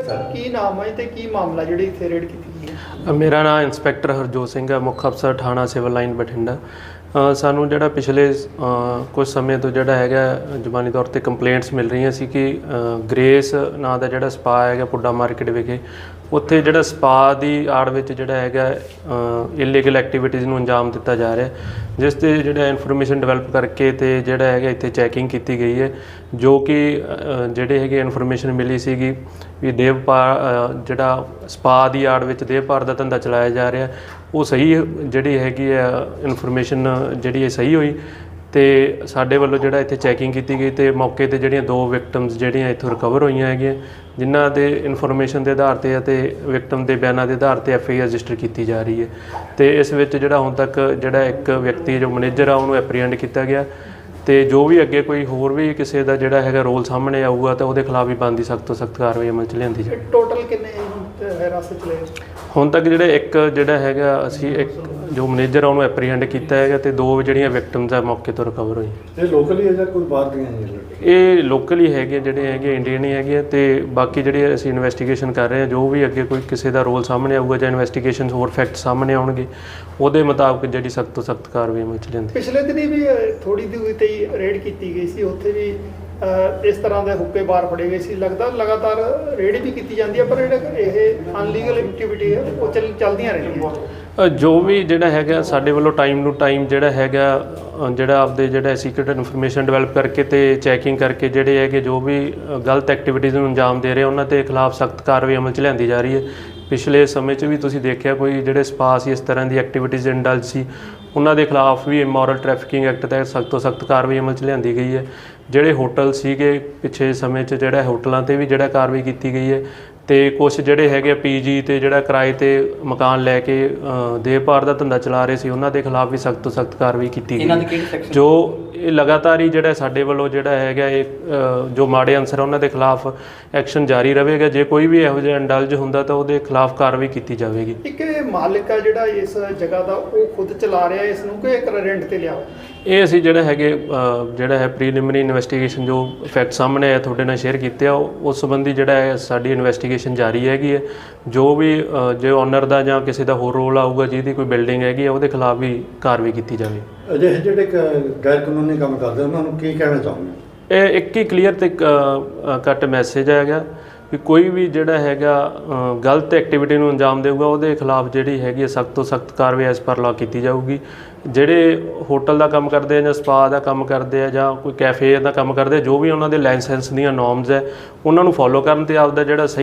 ਕੀ ਨਾਮ ਹੈ ਤੇ ਕੀ ਮਾਮਲਾ ਜਿਹੜੀ ਇੱਥੇ ਰੇਡ ਕੀਤੀ ਗਈ ਹੈ? ਮੇਰਾ ਨਾਮ ਇੰਸਪੈਕਟਰ ਹਰਜੋਤ ਸਿੰਘ ਹੈ, ਮੁੱਖ ਅਫਸਰ ਥਾਣਾ ਸਿਵਲ ਲਾਈਨ ਬਠਿੰਡਾ। ਸਾਨੂੰ ਜਿਹੜਾ ਪਿਛਲੇ ਅ, ਕੁਝ ਸਮੇਂ ਤੋਂ ਜਿਹੜਾ ਹੈਗਾ ਜ਼ੁਬਾਨੀ ਤੌਰ ਤੇ ਕੰਪਲੇਂਟਸ ਮਿਲ ਰਹੀਆਂ ਸੀ ਕਿ ਗ੍ਰੇਸ ਨਾਂ ਦਾ ਜਿਹੜਾ ਸਪਾ ਹੈਗਾ ਪੁੱਡਾ ਮਾਰਕੀਟ ਵਿਖੇ ਉੱਥੇ ਜਿਹੜਾ ਸਪਾ ਦੀ ਆੜ ਵਿੱਚ ਜਿਹੜਾ ਹੈਗਾ ਇਲੀਗਲ ਐਕਟੀਵਿਟੀਜ਼ ਨੂੰ ਅੰਜਾਮ ਦਿੱਤਾ ਜਾ ਰਿਹਾ ਜਿਸ ਤੇ ਜਿਹੜਾ ਇਨਫੋਰਮੇਸ਼ਨ ਡਿਵੈਲਪ ਕਰਕੇ ਤੇ ਜਿਹੜਾ ਹੈਗਾ ਇੱਥੇ ਚੈਕਿੰਗ ਕੀਤੀ ਗਈ ਹੈ ਜੋ ਕਿ ਜਿਹੜੇ ਹੈਗੇ ਇਨਫੋਰਮੇਸ਼ਨ ਮਿਲੀ ਸੀਗੀ ਵੀ ਦੇਵਪਾਲ ਅ, ਜਿਹੜਾ ਸਪਾ ਦੀ ਆੜ ਵਿੱਚ ਦੇਵਪਾਲ ਦਾ ਧੰਦਾ ਚਲਾਇਆ ਜਾ ਰਿਹਾ ਉਹ ਸਹੀ ਜਿਹੜੀ ਹੈਗੀ ਆ ਇਨਫੋਰਮੇਸ਼ਨ ਜਿਹੜੀ ਹੈ ਸਹੀ ਹੋਈ ਤੇ ਸਾਡੇ ਵੱਲੋਂ ਜਿਹੜਾ ਇੱਥੇ ਚੈਕਿੰਗ ਕੀਤੀ ਗਈ ਤੇ ਮੌਕੇ ਤੇ ਜਿਹੜੀਆਂ ਦੋ ਵਿਕਟਮਸ ਜਿਹੜੀਆਂ ਇੱਥੋਂ ਰਿਕਵਰ ਹੋਈਆਂ ਹੈਗੀਆਂ ਜਿਨ੍ਹਾਂ ਦੇ ਇਨਫੋਰਮੇਸ਼ਨ ਦੇ ਆਧਾਰ ਤੇ ਅਤੇ ਵਿਕਟਮ ਦੇ ਬਿਆਨਾਂ ਦੇ ਆਧਾਰ ਤੇ ਐਫ ਆਈ ਆਰ ਰਜਿਸਟਰ ਕੀਤੀ ਜਾ ਰਹੀ ਹੈ। ਤੇ ਇਸ ਵਿੱਚ ਜਿਹੜਾ ਹੁਣ ਤੱਕ ਜਿਹੜਾ ਇੱਕ ਵਿਅਕਤੀ ਜੋ ਮੈਨੇਜਰ ਆ ਉਹਨੂੰ ਐਪਰੀਹੈਂਡ ਕੀਤਾ ਗਿਆ ਤੇ ਜੋ ਵੀ ਅੱਗੇ ਕੋਈ ਹੋਰ ਵੀ ਕਿਸੇ ਦਾ ਜਿਹੜਾ ਹੈਗਾ ਰੋਲ ਸਾਹਮਣੇ ਆਊਗਾ ਤਾਂ ਉਹਦੇ ਖਿਲਾਫ ਵੀ ਬਣਦੀ ਸਖਤ ਤੋਂ ਸਖਤ ਕਾਰਵਾਈ ਅਮਲ 'ਚ ਲਿਆਂਦੀ ਜਾਵੇ ਟੋਟਲ ਕਿੰਨੇ ਹਿਰਾਸਤ ਚ ਲਏ? ਹੁਣ ਤੱਕ ਜਿਹੜੇ ਇੱਕ ਜਿਹੜਾ ਹੈਗਾ ਅਸੀਂ ਇੱਕ ਜੋ ਮੈਨੇਜਰ ਆ ਉਹਨੂੰ ਐਪਰੀਹੈਂਡ ਕੀਤਾ ਹੈਗਾ ਤੇ ਦੋ ਜਿਹੜੀਆਂ ਵਿਕਟਮਸ ਆ ਮੌਕੇ ਤੋਂ ਰਿਕਵਰ ਹੋਈ ਇਹ ਲੋਕਲੀ ਹੈ ਜਾਂ ਕੋਈ ਬਾਹਰ ਦੀਆਂ ਹੈ ਜੀ ਇਹ ਲੋਕਲ ਹੀ ਹੈਗੇ ਜਿਹੜੇ ਹੈਗੇ ਇੰਡੀਅਨ ਹੀ ਹੈਗੇ ਆ ਤੇ ਬਾਕੀ ਜਿਹੜੇ ਅਸੀਂ ਇਨਵੈਸਟੀਗੇਸ਼ਨ ਕਰ ਰਹੇ ਹਾਂ ਜੋ ਵੀ ਅੱਗੇ ਕੋਈ ਕਿਸੇ ਦਾ ਰੋਲ ਸਾਹਮਣੇ ਆਊਗਾ ਜਾਂ ਇਨਵੈਸਟੀਗੇਸ਼ਨ ਹੋਰ ਫੈਕਟ ਸਾਹਮਣੇ ਆਉਣਗੇ ਉਹਦੇ ਮੁਤਾਬਕ ਜਿਹੜੀ ਸਖਤ ਤੋਂ ਸਖਤ ਕਾਰਵਾਈ ਅਮਲ 'ਚ ਲਿਆਂਦੀ ਪਿਛਲੇ ਦਿਨੀ ਵੀ ਥੋੜੀ ਦੂਰੀ ਤੇ ਹੀ ਰੇਡ ਕੀਤੀ ਗਈ ਸੀ ਉੱਥੇ ਵੀ ਇਸ ਤਰ੍ਹਾਂ ਦੇ ਹੁੱਕੇ ਬਾਰ ਫੜੇ ਗਏ ਸੀ। ਲੱਗਦਾ ਲਗਾਤਾਰ ਰੇਡ ਵੀ ਕੀਤੀ ਜਾਂਦੀ ਹੈ, ਪਰ ਜਿਹੜੇ ਇਹ ਅਨਲੀਗਲ ਐਕਟੀਵਿਟੀ ਹੈ, ਉਹ ਚੱਲ ਚੱਲਦੀਆਂ ਰਹਿੰਦੀਆਂ। ਜੋ ਵੀ ਜਿਹੜਾ ਹੈਗਾ, ਸਾਡੇ ਵੱਲੋਂ ਟਾਈਮ ਟੂ ਟਾਈਮ ਜਿਹੜਾ ਹੈਗਾ ਜਿਹੜਾ ਆਪਦੇ ਜਿਹੜਾ ਸੀਕ੍ਰੀਟ ਇਨਫੋਰਮੇਸ਼ਨ ਡਿਵੈਲਪ ਕਰਕੇ ਤੇ ਚੈਕਿੰਗ ਕਰਕੇ ਜਿਹੜੇ ਹੈਗੇ ਜੋ ਵੀ ਗਲਤ ਐਕਟੀਵਿਟੀਜ਼ ਨੂੰ ਅੰਜਾਮ ਦੇ ਰਹੇ ਉਹਨਾਂ ਤੇ ਖਿਲਾਫ ਸਖਤ ਕਾਰਵਾਈ ਅਮਲ 'ਚ ਲਿਆਂਦੀ ਜਾ ਰਹੀ ਹੈ। ਪਿਛਲੇ ਸਮੇਂ 'ਚ ਵੀ ਤੁਸੀਂ ਦੇਖਿਆ ਕੋਈ ਜਿਹੜੇ ਸਪਾ ਸੀ, ਇਸ ਤਰ੍ਹਾਂ ਦੀ ਐਕਟੀਵਿਟੀਜ਼ ਇੰਡਲਜ ਸੀ, ਉਹਨਾਂ ਦੇ ਖਿਲਾਫ ਵੀ ਇਮੋਰਲ ਟ੍ਰੈਫਿਕਿੰਗ ਐਕਟ ਤਹਿਤ ਸਖਤ ਤੋਂ ਸਖਤ ਕਾਰਵਾਈ ਅਮਲ 'ਚ ਲਿਆਂਦੀ ਗਈ ਹੈ। ਜਿਹੜੇ ਹੋਟਲ ਸੀਗੇ ਪਿਛੇ ਸਮੇਂ 'ਚ ਜਿਹੜਾ ਹੋਟਲਾਂ ਤੇ ਵੀ ਜਿਹੜਾ ਕਾਰਵਾਈ ਕੀਤੀ ਗਈ ਹੈ ਤੇ ਕੁਝ ਜਿਹੜੇ ਹੈਗੇ ਪੀਜੀ ਤੇ ਜਿਹੜਾ ਕਿਰਾਏ ਤੇ ਮਕਾਨ ਲੈ ਕੇ ਦੇਵਪਾਰ ਦਾ ਧੰਦਾ ਚਲਾ ਰਹੇ ਸੀ ਉਹਨਾਂ ਦੇ ਖਿਲਾਫ ਵੀ ਸਖਤ ਤੋਂ ਸਖਤ ਕਾਰਵਾਈ ਕੀਤੀ ਗਈ। ਇਹਨਾਂ ਦੇ ਕਿਹੜੇ ਸੈਕਸ਼ਨ ਜੋ ਇਹ ਲਗਾਤਾਰ ਹੀ ਜਿਹੜਾ ਸਾਡੇ ਵੱਲੋਂ ਜਿਹੜਾ ਹੈਗਾ ਇਹ ਅ, ਜੋ ਮਾੜੇ ਅਨਸਰ ਆ ਉਹਨਾਂ ਦੇ ਖਿਲਾਫ ਐਕਸ਼ਨ ਜਾਰੀ ਰਹੇਗਾ। ਜੇ ਕੋਈ ਵੀ ਇਹੋ ਜਿਹਾ ਇੰਡਲਜ ਹੁੰਦਾ ਤਾਂ ਉਹਦੇ ਖਿਲਾਫ ਕਾਰਵਾਈ ਕੀਤੀ ਜਾਵੇਗੀ। ਇੱਕ ਇਹ ਮਾਲਿਕ ਆ ਜਿਹੜਾ ਇਸ ਜਗ੍ਹਾ ਦਾ ਉਹ ਖੁਦ ਚਲਾ ਰਿਹਾ ਇਸ ਨੂੰ ਕਿ ਇੱਕ ਰੈਂਟ ਤੇ ਲਿਆ ਹੋਇਆ? ਇਹ ਅਸੀਂ ਜਿਹੜਾ ਹੈਗੇ ਜਿਹੜਾ ਹੈ ਪ੍ਰੀਲਿਮਿਨਰੀ ਇਨਵੈਸਟੀਗੇਸ਼ਨ ਜੋ ਫੈਕਟ ਸਾਹਮਣੇ ਆਇਆ ਤੁਹਾਡੇ ਨਾਲ ਸ਼ੇਅਰ ਕੀਤੇ ਆ ਉਹ- ਉਸ ਸੰਬੰਧੀ ਜਿਹੜਾ ਹੈ ਸਾਡੀ ਇਨਵੈਸਟੀਗੇਸ਼ਨ ਜਾਰੀ ਹੈਗੀ ਹੈ। ਜੋ ਵੀ ਜੇ ਓਨਰ ਦਾ ਜਾਂ ਕਿਸੇ ਦਾ ਹੋਰ ਰੋਲ ਆਊਗਾ ਜਿਹਦੀ ਕੋਈ ਬਿਲਡਿੰਗ ਹੈਗੀ ਆ ਉਹਦੇ ਖਿਲਾਫ ਵੀ ਕਾਰਵਾਈ ਕੀਤੀ ਜਾਵੇ। ਅਜਿਹੇ ਜਿਹੜੇ ਗੈਰ ਕਾਨੂੰਨੀ ਕੰਮ ਕਰਦੇ ਉਹਨਾਂ ਨੂੰ ਕੀ ਕਹਿਣਾ ਚਾਹੁੰਦੇ ਇਹ ਇੱਕ ਹੀ ਕਲੀਅਰ ਤੇ ਕੱਟ ਮੈਸੇਜ ਹੈਗਾ। ਕਿ ਕੋਈ ਵੀ ਜਿਹੜਾ ਹੈਗਾ ਗਲਤ ਐਕਟੀਵਿਟੀ ਨੂੰ ਅੰਜਾਮ ਦੇਊਗਾ, ਉਹਦੇ ਖਿਲਾਫ ਜਿਹੜੀ ਹੈਗੀ ਹੈ ਸਖਤ ਤੋਂ ਸਖਤ ਕਾਰਵਾਈ ਐਸ ਪਰ ਲਾ ਕੀਤੀ ਜਾਊਗੀ। ਜਿਹੜੇ ਹੋਟਲ ਦਾ ਕੰਮ ਕਰਦੇ ਆ ਜਾਂ ਸਪਾ ਦਾ ਕੰਮ ਕਰਦੇ ਆ ਜਾਂ ਕੋਈ ਕੈਫੇ ਦਾ ਕੰਮ ਕਰਦੇ ਆ, ਜੋ ਵੀ ਉਹਨਾਂ ਦੇ ਲਾਇਸੈਂਸ ਦੀਆਂ ਨੋਰਮਸ ਹੈ ਉਹਨਾਂ ਨੂੰ ਫੋਲੋ ਕਰਨ ਤੇ ਆਪਦਾ ਜਿਹੜਾ ਸਹੀ